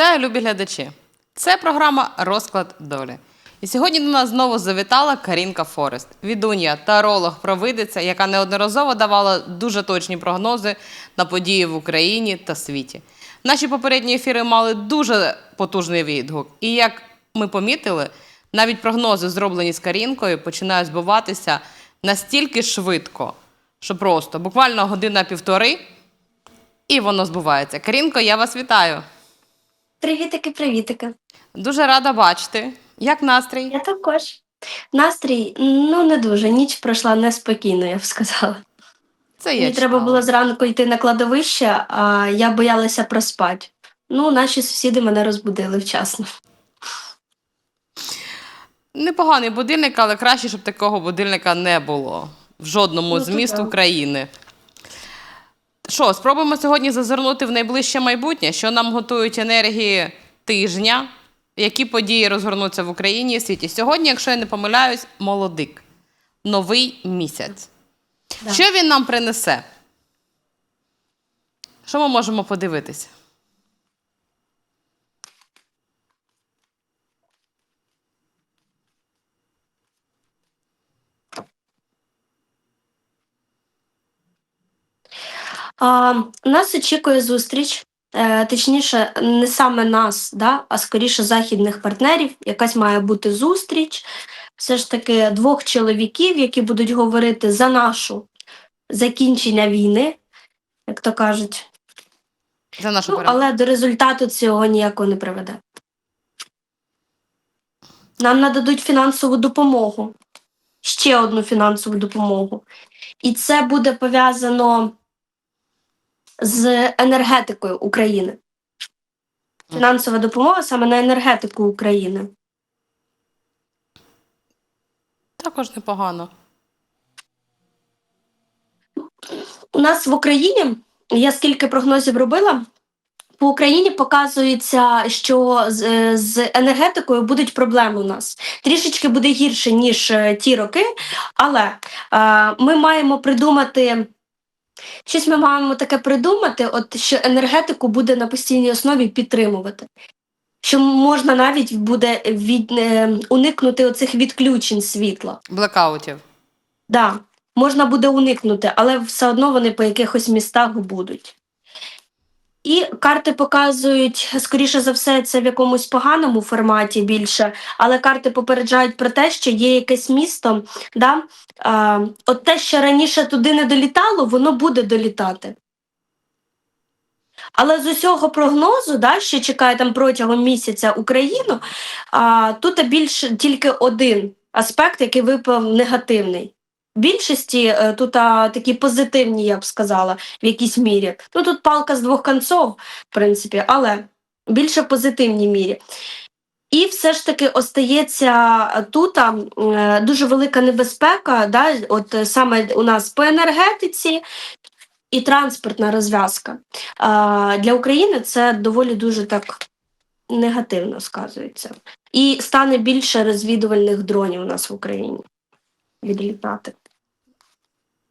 Вітаю, любі глядачі! Це програма Розклад долі. І сьогодні до нас знову завітала Карінка Форест, відун'я, таролог, провидиця, яка неодноразово давала дуже точні прогнози на події в Україні та світі. Наші попередні ефіри мали дуже потужний відгук. І як ми помітили, навіть прогнози, зроблені з Карінкою, починають збуватися настільки швидко, що просто буквально година-півтори, і воно збувається. Карінко, я вас вітаю. Привітики, привітики. Дуже рада бачити. Як настрій? Я також. Настрій, ну не дуже. Ніч пройшла неспокійно, я б сказала. Це я Мені треба було зранку йти на кладовище, а я боялася проспати. Ну, наші сусіди мене розбудили вчасно. Непоганий будильник, але краще, щоб такого будильника не було в жодному Ну, з міст да. України. Що, спробуємо сьогодні зазирнути в найближче майбутнє, що нам готують енергії тижня, які події розгорнуться в Україні і в світі. Сьогодні, якщо я не помиляюсь, молодик. Новий місяць. Да. Що він нам принесе? Що ми можемо подивитися? А, нас очікує зустріч, е, точніше, не саме нас, да, а скоріше західних партнерів. Якась має бути зустріч. Все ж таки двох чоловіків, які будуть говорити за нашу закінчення війни, як то кажуть. За нашу Ну, перемогу. але до результату цього ніякого не приведе. Нам нададуть фінансову допомогу, ще одну фінансову допомогу. І це буде пов'язано з енергетикою України. Фінансова допомога саме на енергетику України. Також непогано. У нас в Україні, я скільки прогнозів робила, по Україні показується, що з, е, з енергетикою будуть проблеми у нас. Трішечки буде гірше, ніж е, ті роки, але е, ми маємо придумати. Щось ми маємо таке придумати, от що енергетику буде на постійній основі підтримувати. Що можна навіть буде від, е, уникнути оцих відключень світла. Блекаутів. Да, можна буде уникнути, але все одно вони по якихось містах будуть. І карти показують, скоріше за все, це в якомусь поганому форматі більше, але карти попереджають про те, що є якесь місто, да, а, от те, що раніше туди не долітало, воно буде долітати. Але з усього прогнозу, да, що чекає там протягом місяця Україну, а, тут більше тільки один аспект, який випав негативний. Більшості е, тут а, такі позитивні, я б сказала, в якійсь мірі. Ну тут палка з двох концов, в принципі, але більше в позитивній мірі. І все ж таки остається тут а, е, дуже велика небезпека, да, от е, саме у нас по енергетиці і транспортна розв'язка. Для України це доволі дуже так негативно сказується. І стане більше розвідувальних дронів у нас в Україні відлітати.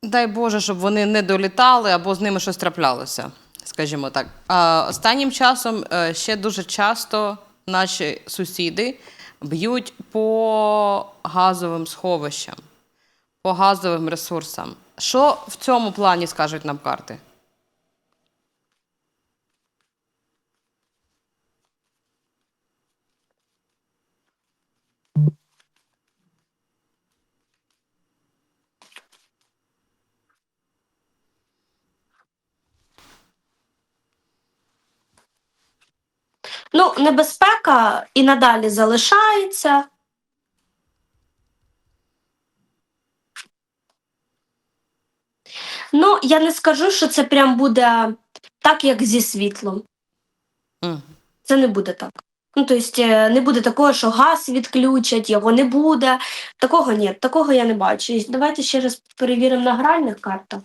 Дай Боже, щоб вони не долітали або з ними щось траплялося, скажімо так. А останнім часом е, ще дуже часто наші сусіди б'ють по газовим сховищам, по газовим ресурсам. Що в цьому плані скажуть нам карти? Ну, небезпека і надалі залишається. Ну, я не скажу, що це прям буде так, як зі світлом. М. Це не буде так. Ну, тобто, не буде такого, що газ відключать, його не буде. Такого ні, такого я не бачу. Давайте ще раз перевіримо на гральних картах.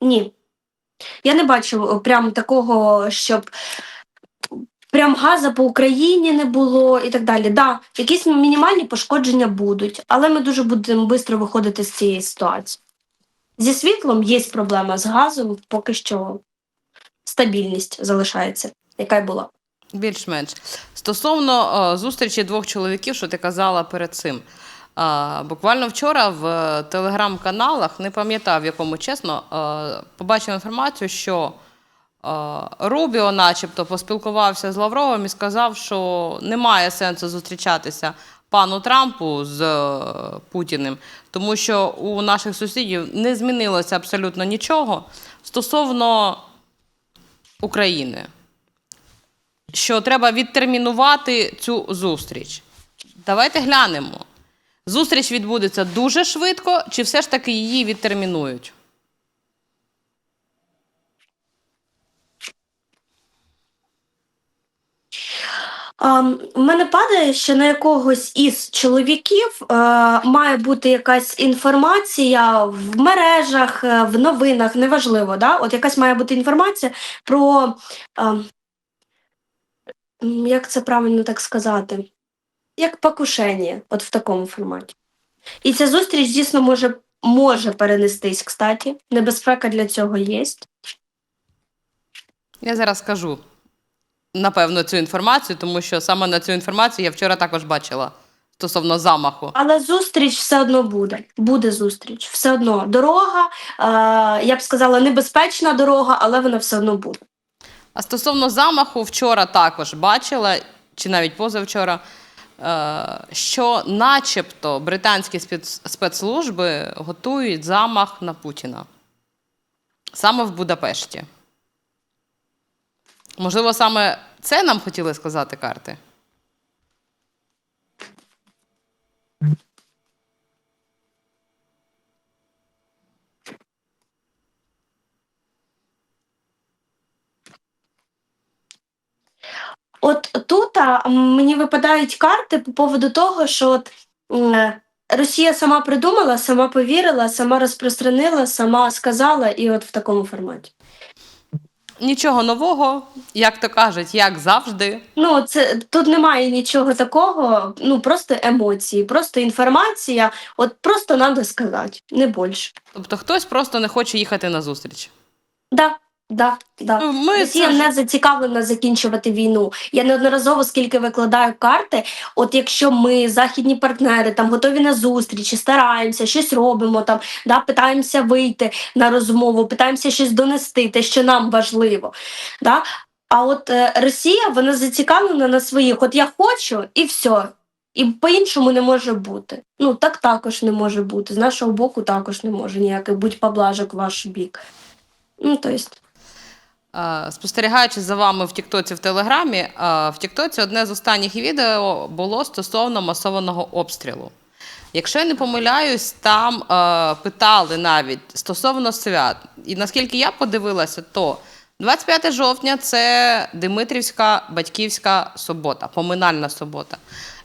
Ні. Я не бачу прям такого, щоб прям газу по Україні не було і так далі. Да, якісь мінімальні пошкодження будуть, але ми дуже будемо швидко виходити з цієї ситуації. Зі світлом є проблема, з газом поки що стабільність залишається, яка й була. Більш-менш. Стосовно е, зустрічі двох чоловіків, що ти казала перед цим. Е, буквально вчора в е, телеграм-каналах, не пам'ятав, якому чесно, е, побачив інформацію, що е, Рубіо, начебто, поспілкувався з Лавровим і сказав, що немає сенсу зустрічатися пану Трампу з е, Путіним, тому що у наших сусідів не змінилося абсолютно нічого стосовно України що треба відтермінувати цю зустріч. Давайте глянемо. Зустріч відбудеться дуже швидко, чи все ж таки її відтермінують? В мене падає, що на якогось із чоловіків має бути якась інформація в мережах, е, в новинах, неважливо, да? От якась має бути інформація про як це правильно так сказати? Як покушення, от в такому форматі. І ця зустріч дійсно може, може перенестись, кстати. Небезпека для цього є. Я зараз скажу, напевно, цю інформацію, тому що саме на цю інформацію я вчора також бачила стосовно замаху. Але зустріч все одно буде. Буде зустріч. Все одно дорога, е, я б сказала, небезпечна дорога, але вона все одно буде. А стосовно замаху, вчора також бачила, чи навіть позавчора, що начебто британські спецслужби готують замах на Путіна саме в Будапешті. Можливо, саме це нам хотіли сказати карти? От тут мені випадають карти по поводу того, що от, Росія сама придумала, сама повірила, сама розпространила, сама сказала, і от в такому форматі. Нічого нового, як то кажуть, як завжди. Ну, це тут немає нічого такого, ну просто емоції, просто інформація. От просто треба сказати, не більше. Тобто хтось просто не хоче їхати на зустріч. Да, да, да. Ну, Ми Росія це не зацікавлена закінчувати війну. Я неодноразово скільки викладаю карти. От якщо ми, західні партнери, там готові на зустрічі, стараємося, щось робимо, там да, питаємося вийти на розмову, питаємося щось донести, те, що нам важливо. Да? А от е, Росія вона зацікавлена на своїх. От я хочу і все. І по-іншому не може бути. Ну так також не може бути. З нашого боку також не може ніякий будь поблажок в ваш бік. Ну, то есть, Спостерігаючи за вами в Тіктоці в Телеграмі, е, в Тіктоці одне з останніх відео було стосовно масованого обстрілу. Якщо я не помиляюсь, там е, питали навіть стосовно свят. І наскільки я подивилася, то 25 жовтня це Димитрівська батьківська субота, поминальна субота.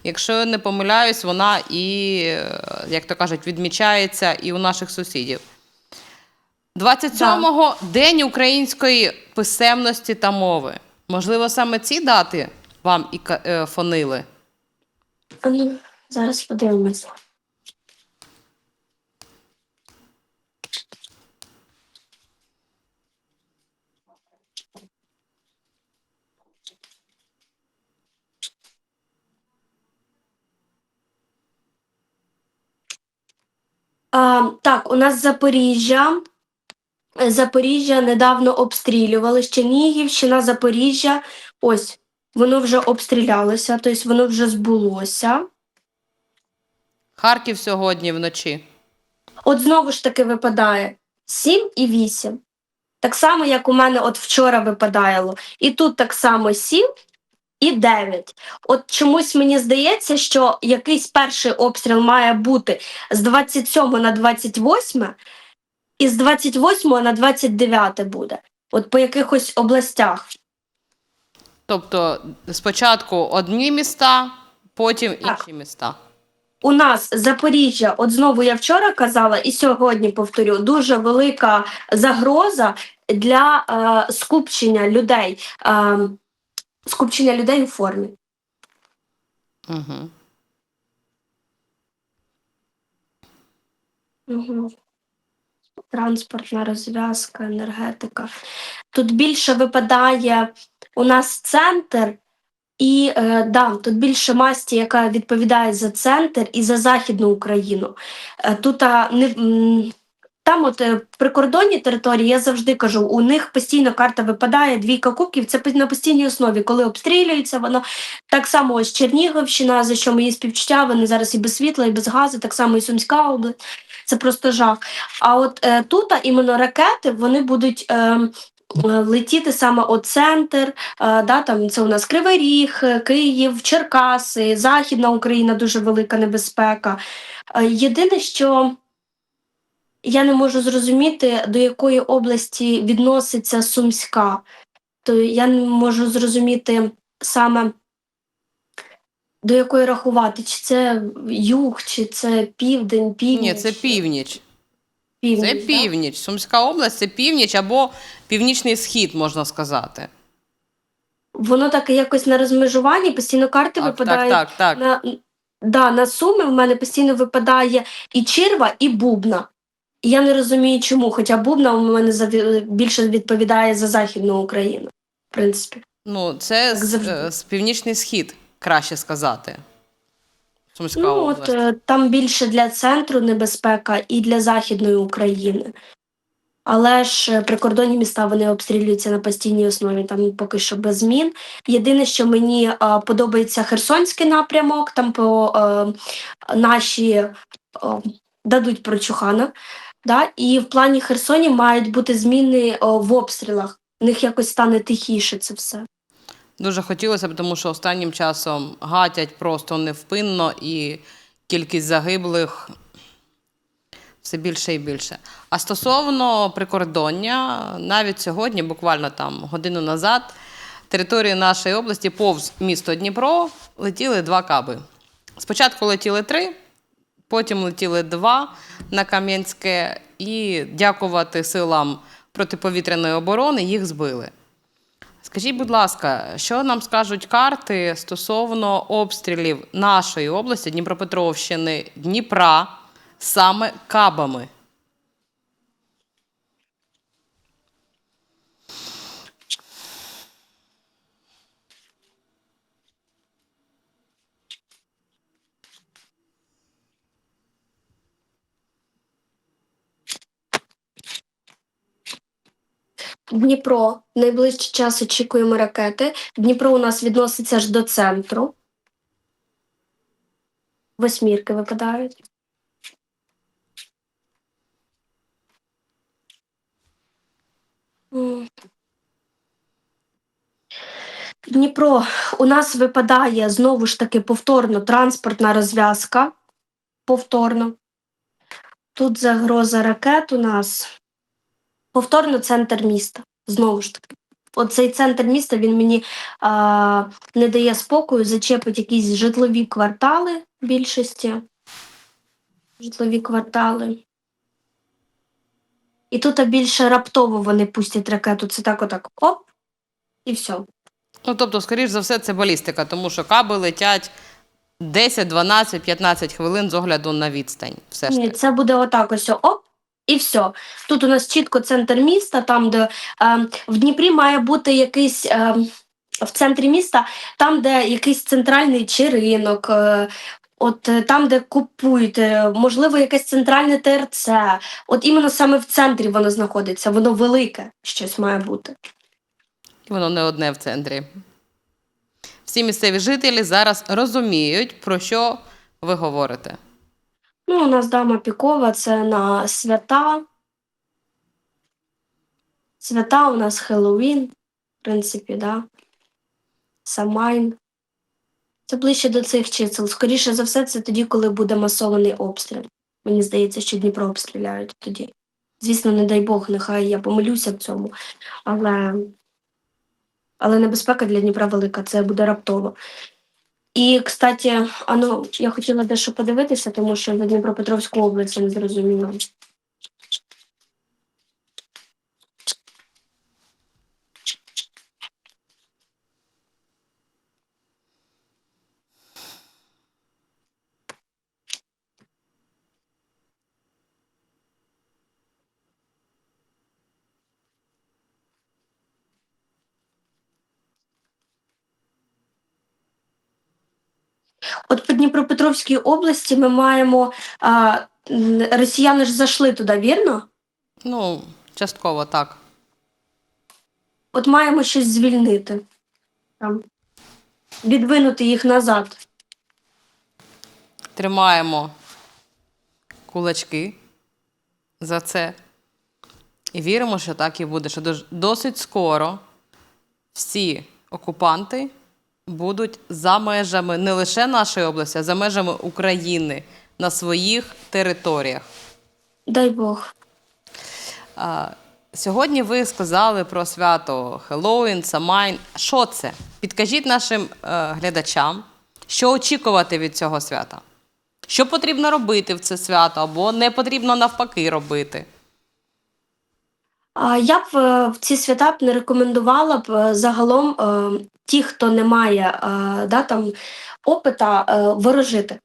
Якщо я не помиляюсь, вона і, е, як то кажуть, відмічається і у наших сусідів. 27-го День української писемності та мови. Можливо, саме ці дати вам і е, фонили? Зараз подивимося. А, так, у нас Запоріжжя. Запоріжжя недавно обстрілювали. Чернігівщина, Запоріжжя. Ось, воно вже обстрілялося, тобто воно вже збулося. Харків сьогодні вночі. От знову ж таки випадає 7 і 8. Так само, як у мене от вчора випадало. І тут так само 7 і 9. От чомусь мені здається, що якийсь перший обстріл має бути з 27 на 28, і з 28 на 29 буде. От по якихось областях. Тобто спочатку одні міста, потім Так. інші міста. У нас Запоріжжя, от знову я вчора казала, і сьогодні повторю, дуже велика загроза для е, скупчення людей. Е, скупчення людей у формі. Угу. Угу. Транспортна розв'язка, енергетика. Тут більше випадає у нас центр, і е, да, тут більше масті, яка відповідає за центр і за Західну Україну. Е, тут а, не, там, от е, прикордонні території, я завжди кажу, у них постійно карта випадає, двійка кубків, це на постійній основі. Коли обстрілюється, воно так само ось Чернігівщина, за що мої співчуття, вони зараз і без світла, і без газу, так само і Сумська область. Це просто жах. А от е, тут іменно ракети вони будуть. Е, Летіти саме у центр, е, да, там це у нас Кривий Ріг, е, Київ, Черкаси, Західна Україна дуже велика небезпека. Е, Єдине, що я не можу зрозуміти, до якої області відноситься Сумська. То я не можу зрозуміти саме до якої рахувати, чи це юг, чи це південь, північ. Ні, це північ. північ. Це да? північ. Сумська область це північ або північний схід, можна сказати. Воно так якось на розмежуванні, постійно карти Так, так, випадають. так, так. На, да, на суми в мене постійно випадає і черва, і бубна. І я не розумію, чому, хоча бубна у мене більше відповідає за Західну Україну, в принципі. Ну, це з, е, з північний схід, краще сказати. Сумська Ну, область. от е, там більше для центру небезпека і для Західної України. Але ж е, прикордонні міста вони обстрілюються на постійній основі, там поки що без змін. Єдине, що мені е, подобається Херсонський напрямок, там по е, наші е, дадуть прочухана. Да? І в плані Херсоні мають бути зміни е, в обстрілах. В них якось стане тихіше це все. Дуже хотілося б, тому що останнім часом гатять просто невпинно і кількість загиблих все більше і більше. А стосовно прикордоння, навіть сьогодні, буквально там годину назад, території нашої області повз місто Дніпро летіли два каби. Спочатку летіли три, потім летіли два на Кам'янське, і дякувати силам протиповітряної оборони їх збили. Скажіть, будь ласка, що нам скажуть карти стосовно обстрілів нашої області, Дніпропетровщини, Дніпра саме кабами? Дніпро. Найближчий час очікуємо ракети. Дніпро у нас відноситься ж до центру. Восьмірки випадають. Дніпро у нас випадає знову ж таки повторно транспортна розв'язка. Повторно. Тут загроза ракет у нас. Повторно центр міста. Знову ж таки. Оцей центр міста він мені а, не дає спокою, зачепить якісь житлові квартали в більшості. Житлові квартали. І тут більше раптово вони пустять ракету. Це так отак оп, і все. Ну, тобто, скоріш за все, це балістика, тому що каби летять 10, 12, 15 хвилин з огляду на відстань. Все ж Ні, таки. це буде отак ось оп, і все. Тут у нас чітко центр міста, там, де е, в Дніпрі має бути якийсь е, в центрі міста, там, де якийсь центральний чи ринок. Е, От е, там, де купують, е, можливо, якесь центральне ТРЦ. От іменно саме в центрі воно знаходиться, воно велике щось має бути. Воно не одне в центрі. Всі місцеві жителі зараз розуміють, про що ви говорите. Ну, у нас дама Пікова це на свята. Свята у нас Хеллоуін, в принципі, да. Самайн. Це ближче до цих чисел. Скоріше за все, це тоді, коли буде масований обстріл. Мені здається, що Дніпро обстріляють тоді. Звісно, не дай Бог, нехай я помилюся в цьому. Але, але небезпека для Дніпра велика, це буде раптово. І, кстати, а ну, я хотіла дещо подивитися, тому що на Дніпропетровську область я не зрозуміла. От по Дніпропетровській області ми маємо а, росіяни ж зайшли туди, вірно? Ну, частково так. От маємо щось звільнити. Там. Відвинути їх назад. Тримаємо кулачки за це. І віримо, що так і буде. Що досить скоро всі окупанти будуть за межами не лише нашої області, а за межами України на своїх територіях. Дай Бог. А, Сьогодні ви сказали про свято Хеллоуін, Самайн. Що це? Підкажіть нашим е, глядачам, що очікувати від цього свята? Що потрібно робити в це свято, або не потрібно навпаки робити? Я б е, в ці свята б не рекомендувала б е, загалом е, ті, хто не має да, там, опита, ворожити.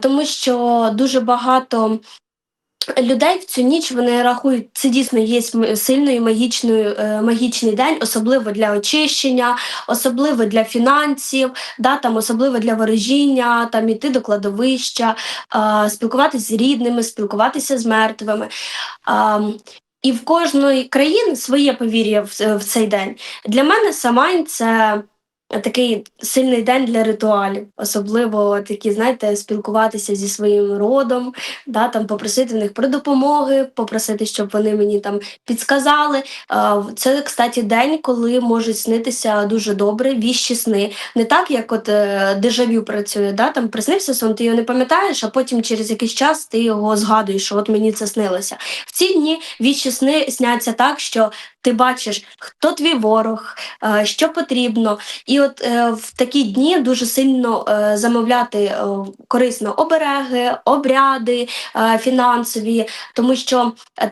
Тому що дуже багато людей в цю ніч вони рахують, це дійсно є сильною магічною, магічний день, особливо для очищення, особливо для фінансів, да, там, особливо для ворожіння, там, іти до кладовища, спілкуватися з рідними, спілкуватися з мертвими. І в кожної країни своє повір'я в, в цей день. Для мене Самайн це такий сильний день для ритуалів, особливо такі, знаєте, спілкуватися зі своїм родом, да, там, попросити в них про допомоги, попросити, щоб вони мені там підсказали. Це, кстати, день, коли можуть снитися дуже добре віщі сни. Не так, як от е, дежавю працює, да, там приснився сон, ти його не пам'ятаєш, а потім через якийсь час ти його згадуєш, що от мені це снилося. В ці дні віщі сни сняться так, що ти бачиш, хто твій ворог, е, що потрібно. І от е, в такі дні дуже сильно е, замовляти корисно обереги, обряди фінансові, тому що е,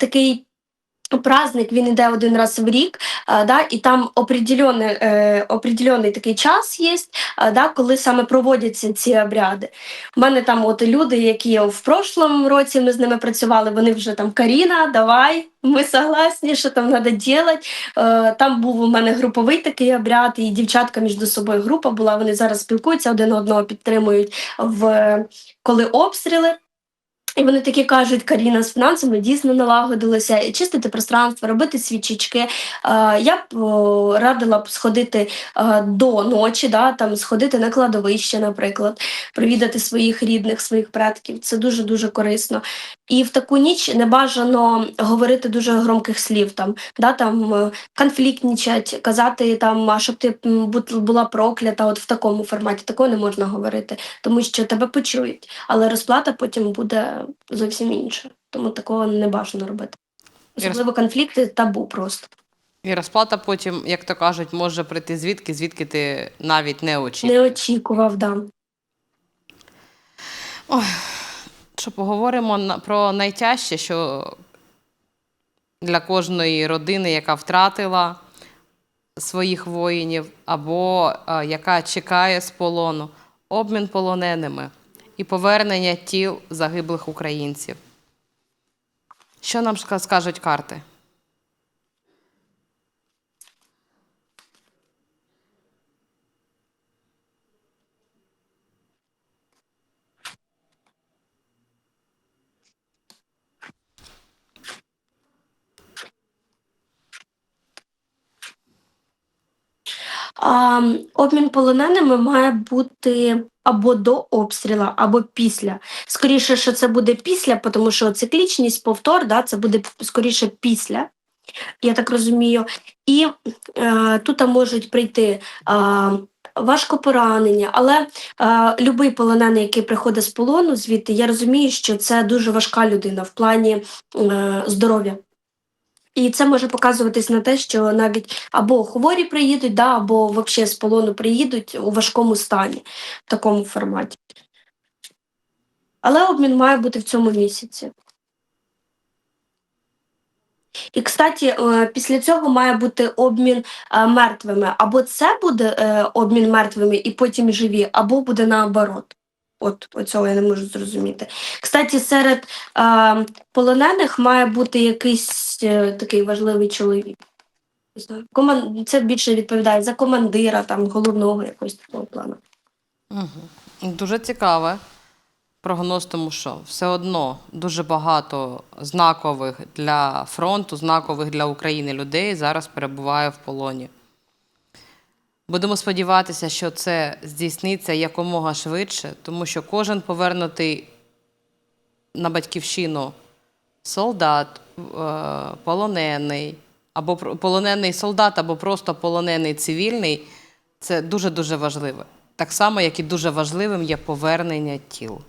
Праздник він іде один раз в рік, е, да, і там определений, е, определений такий час є, е, да, коли саме проводяться ці обряди. У мене там от люди, які в прошлому році ми з ними працювали, вони вже там Каріна, давай, ми согласні, що там треба робити. Там був у мене груповий такий обряд, і дівчатка між собою група була. Вони зараз спілкуються, один одного підтримують в коли обстріли. І вони такі кажуть, Каріна з фінансами дійсно налагодилася, чистити пространство, робити свічечки. Е, я б радила б сходити е, до ночі, да, там, сходити на кладовище, наприклад, провідати своїх рідних, своїх предків. Це дуже дуже корисно. І в таку ніч не бажано говорити дуже громких слів, там, да, там е, конфліктнічать, казати там, а щоб ти була проклята, от в такому форматі такого не можна говорити, тому що тебе почують, але розплата потім буде зовсім інша. Тому такого не бажано робити. Особливо конфлікти табу просто. І розплата потім, як то кажуть, може прийти звідки, звідки ти навіть не Не очікував. очікував, да. Що поговоримо про найтяжче, що для кожної родини, яка втратила своїх воїнів, або е, яка чекає з полону, обмін полоненими і повернення тіл загиблих українців. Що нам скажуть карти? А, м, обмін полоненими має бути або до обстріла, або після. Скоріше, що це буде після, тому що циклічність, повтор, да, це буде скоріше після. Я так розумію. І е, тут можуть прийти е, важко поранення, але е, любий полонений, який приходить з полону звідти, я розумію, що це дуже важка людина в плані е, здоров'я. І це може показуватись на те, що навіть або хворі приїдуть, да, або взагалі з полону приїдуть у важкому стані в такому форматі. Але обмін має бути в цьому місяці. І, кстати, е, після цього має бути обмін е, мертвими. Або це буде е, обмін мертвими і потім живі, або буде наоборот. От цього я не можу зрозуміти. Кстати, серед е, полонених має бути якийсь е, такий важливий чоловік. Це більше відповідає за командира, там, головного якогось такого плану. Угу. Дуже цікаве. Прогноз, тому що все одно дуже багато знакових для фронту, знакових для України людей зараз перебуває в полоні. Будемо сподіватися, що це здійсниться якомога швидше, тому що кожен повернутий на батьківщину солдат, е, полонений, або полонений солдат, або просто полонений цивільний це дуже-дуже важливо. Так само, як і дуже важливим є повернення тіл.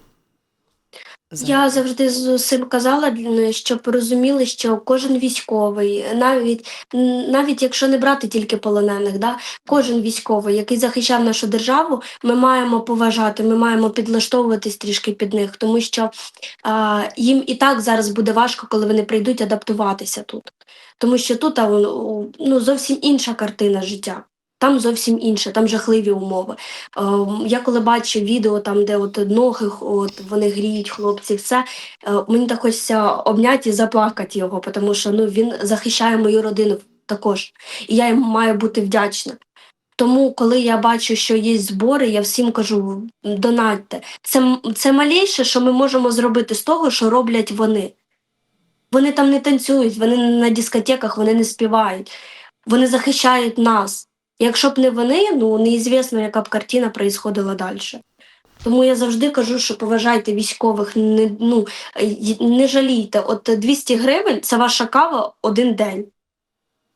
Я завжди з цим казала, щоб розуміли, що кожен військовий, навіть навіть якщо не брати тільки полонених, да, кожен військовий, який захищав нашу державу, ми маємо поважати, ми маємо підлаштовуватись трішки під них, тому що а, їм і так зараз буде важко, коли вони прийдуть адаптуватися тут. Тому що тут а, ну, зовсім інша картина життя. Там зовсім інше, там жахливі умови. Ем, Я коли бачу відео, там, де от ноги, от вони гріють хлопці, все е, мені так хочеться обняти і заплакати його, тому що ну, він захищає мою родину також. І я йому маю бути вдячна. Тому, коли я бачу, що є збори, я всім кажу: донатьте. Це, це малейше, що ми можемо зробити з того, що роблять вони. Вони там не танцюють, вони на дискотеках, вони не співають, вони захищають нас. Якщо б не вони, ну неізвісно, яка б картина происходила далі. Тому я завжди кажу, що поважайте військових, не, ну, не жалійте. От 200 гривень це ваша кава один день.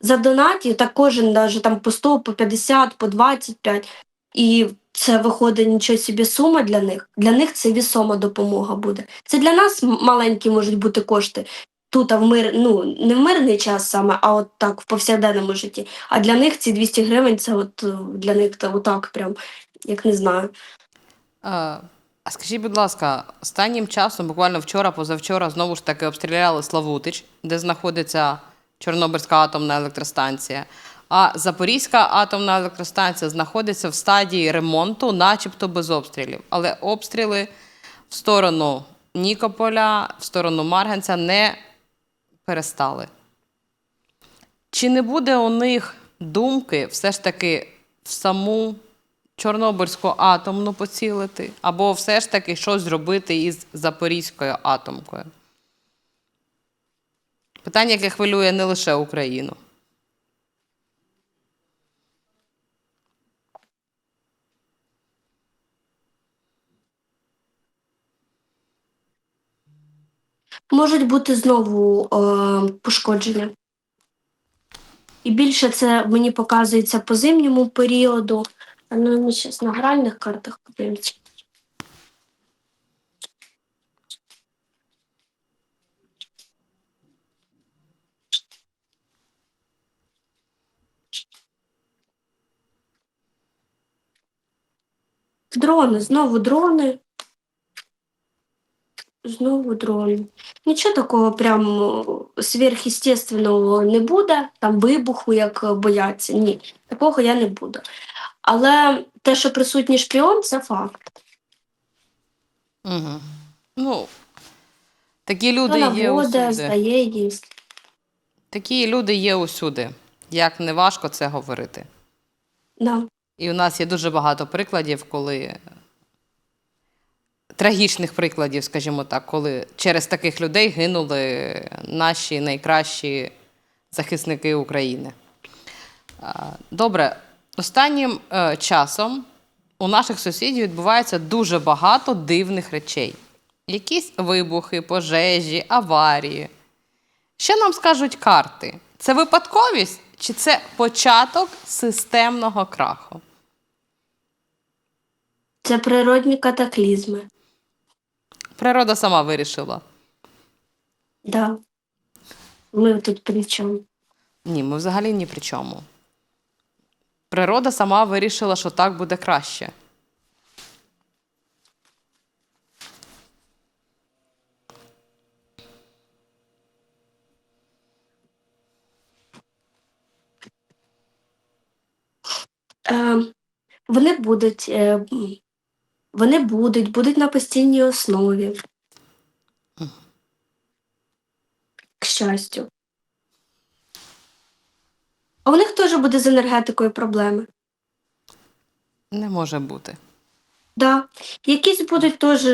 За донаті так кожен даже там по 100, по 50, по 25. І це виходить нічого собі сума для них. Для них це вісома допомога буде. Це для нас маленькі можуть бути кошти. Тут а в мир, ну не в мирний час саме, а от так в повсякденному житті. А для них ці 200 гривень це от е, для них та отак, прям як не знаю. Е, А скажіть, будь ласка, останнім часом, буквально вчора, позавчора, знову ж таки обстріляли Славутич, де знаходиться Чорнобильська атомна електростанція. А Запорізька атомна електростанція знаходиться в стадії ремонту, начебто без обстрілів. Але обстріли в сторону Нікополя, в сторону Марганця не перестали. Чи не буде у них думки все ж таки в саму Чорнобильську атомну поцілити, або все ж таки щось зробити із Запорізькою атомкою? Питання, яке хвилює не лише Україну. Можуть бути знову е, пошкодження. І більше це мені показується по зимньому періоду. Ну, ми зараз на гральних картах подивимося. Дрони, знову дрони. Знову дрони. Нічого такого прям сверхъестественного не буде, там вибуху, як бояться. Ні, такого я не буду. Але те, що присутній шпіон, це факт. Угу. Ну, такі люди є наводить, усюди. здає їсть. Такі люди є усюди. Як не важко це говорити. Да. І у нас є дуже багато прикладів, коли трагічних прикладів, скажімо так, коли через таких людей гинули наші найкращі захисники України. Добре, останнім е, часом у наших сусідів відбувається дуже багато дивних речей. Якісь вибухи, пожежі, аварії. Що нам скажуть карти? Це випадковість чи це початок системного краху? Це природні катаклізми. Природа сама вирішила. Да. Ми тут при чому? Ні, ми взагалі ні при чому. Природа сама вирішила, що так буде краще. Е, вони будуть, е, вони будуть, будуть на постійній основі. К щастю. А у них теж буде з енергетикою проблеми. Не може бути. Да. Якісь будуть теж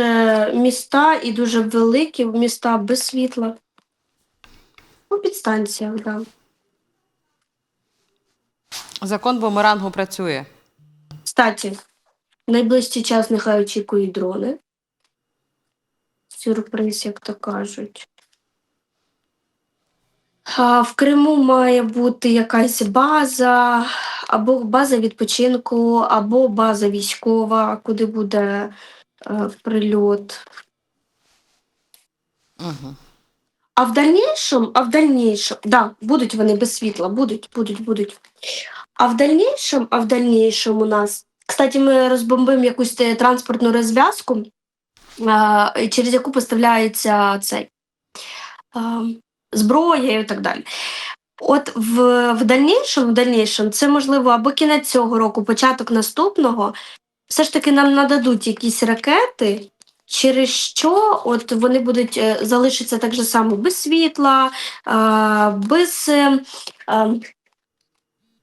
міста і дуже великі міста без світла. У підстанціях, да. Закон бумерангу працює. Кстати, в найближчий час нехай очікують дрони. Сюрприз, як то кажуть. А, в Криму має бути якась база, або база відпочинку, або база військова, куди буде е, прильот. Угу. А в дальнейшем, а в дальнейшем, да, будуть вони без світла, будуть, будуть, будуть. А в дальнейшем, а в дальнейшем у нас, кстати, ми розбомбимо якусь е, транспортну розв'язку, через яку поставляється цей зброя і так далі. От в, в дальнейшем, в дальнейшем, це можливо або кінець цього року, початок наступного, все ж таки нам нададуть якісь ракети, через що от вони будуть е, залишитися так же само без світла, без е, е,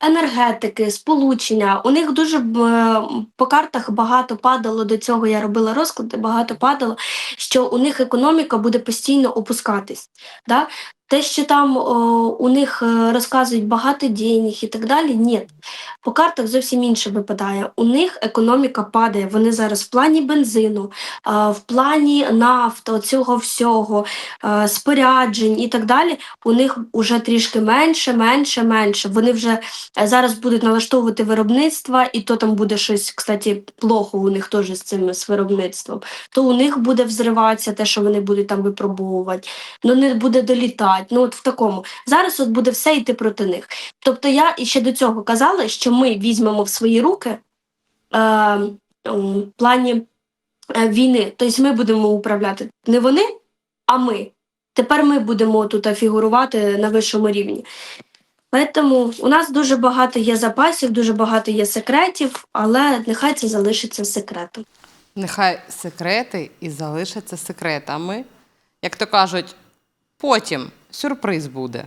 енергетики, сполучення. У них дуже е, по картах багато падало до цього. Я робила розклади, багато падало, що у них економіка буде постійно опускатись. Да? Те, що там о, у них е, розказують багато денег і так далі, ні. По картах зовсім інше випадає. У них економіка падає. Вони зараз в плані бензину, а, в плані нафти, цього всього, споряджень і так далі. У них вже трішки менше, менше, менше. Вони вже е, зараз будуть налаштовувати виробництво, і то там буде щось, кстати, плохо у них теж з цим з виробництвом. То у них буде взриватися те, що вони будуть там випробовувати, ну не буде долітати. Ну от в такому. Зараз от буде все йти проти них. Тобто я і до цього казала, що ми візьмемо в свої руки е, в плані е, війни. Тобто ми будемо управляти не вони, а ми. Тепер ми будемо тут фігурувати на вищому рівні. Тому у нас дуже багато є запасів, дуже багато є секретів, але нехай це залишиться секретом. Нехай секрети і залишаться секретами. Як то кажуть, потім сюрприз буде.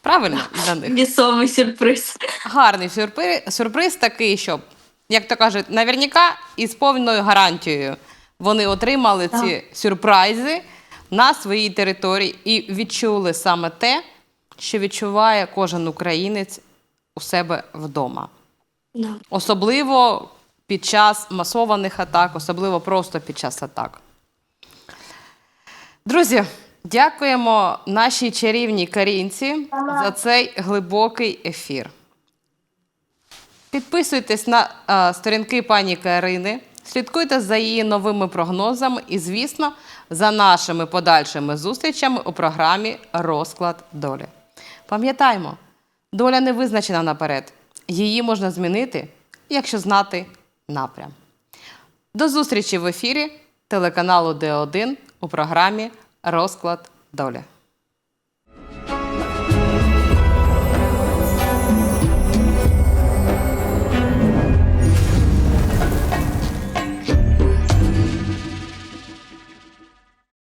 Правильно для них? Вісовий сюрприз. Гарний сюрприз, сюрприз такий, щоб, як то кажуть, наверняка і з повною гарантією вони отримали Так. ці сюрпризи на своїй території і відчули саме те, що відчуває кожен українець у себе вдома. Да. Особливо під час масованих атак, особливо просто під час атак. Друзі, дякуємо нашій чарівній Карінці за цей глибокий ефір. Підписуйтесь на е, сторінки пані Карини, слідкуйте за її новими прогнозами і, звісно, за нашими подальшими зустрічами у програмі Розклад долі. Пам'ятаймо, доля не визначена наперед. Її можна змінити, якщо знати напрям. До зустрічі в ефірі телеканалу Д1 у програмі Розклад долі.